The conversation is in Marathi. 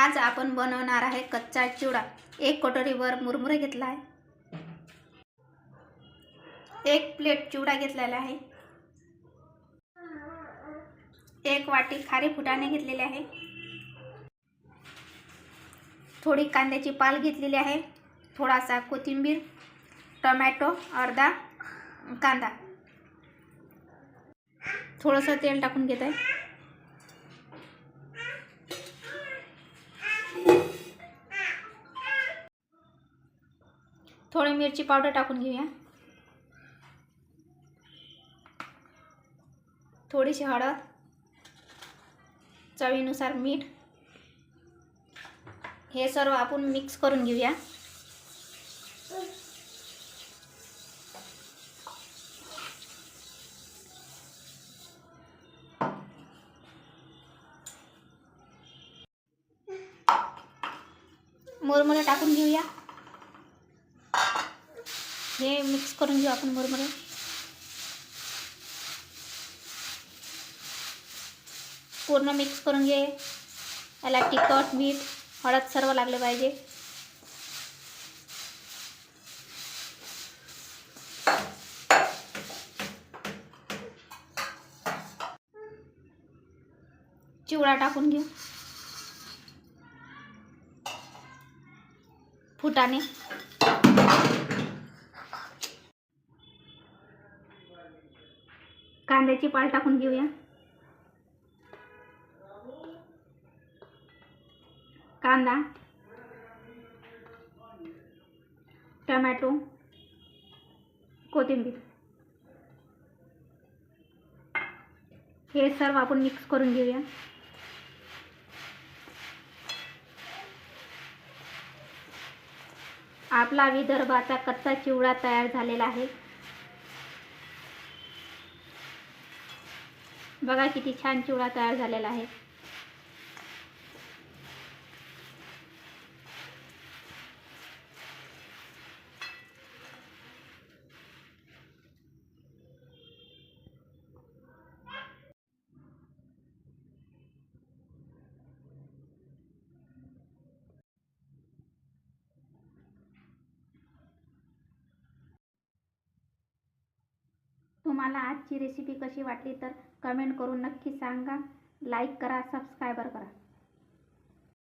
आज आपण बनवणार आहे कच्चा चिवडा. एक कटोरीवर मुरमुरे घेतला आहे एक प्लेट चिवडा घेतलेला आहे. एक वाटी खारी फुटाणे घेतलेले आहे. थोडी कांद्याची पाल घेतलेली आहे. थोडासा कोथिंबीर टमॅटो अर्धा कांदा. थोडंसं तेल टाकून घेत आहे थोडी मिरची पावडर टाकून घेऊया. थोडीशी हळद चवीनुसार मीठ हे सर्व आपण मिक्स करून घेऊया. मुरमुरे टाकून घेऊया. हे मिक्स करून घेऊ आपण मुरमुरे पूर्ण मिक्स करून घे. याला मीठ, हळद सर्व लागले पाहिजे. चिवडा टाकून घेऊ. फुटाणे कांद्याची पाल टाकून घेऊया. कांदा टमॅटो कोथिंबीर. हे सर्व आपण मिक्स करून घेऊया. आपला विदर्भाचा कच्चा चिवडा तयार झालेला आहे. बघा किती छान चिवडा तयार झालेला आहे. तुम्हाला आजची रेसिपी कशी वाटली तर कमेंट करून नक्की सांगा. लाईक करा सबस्क्रायबर करा.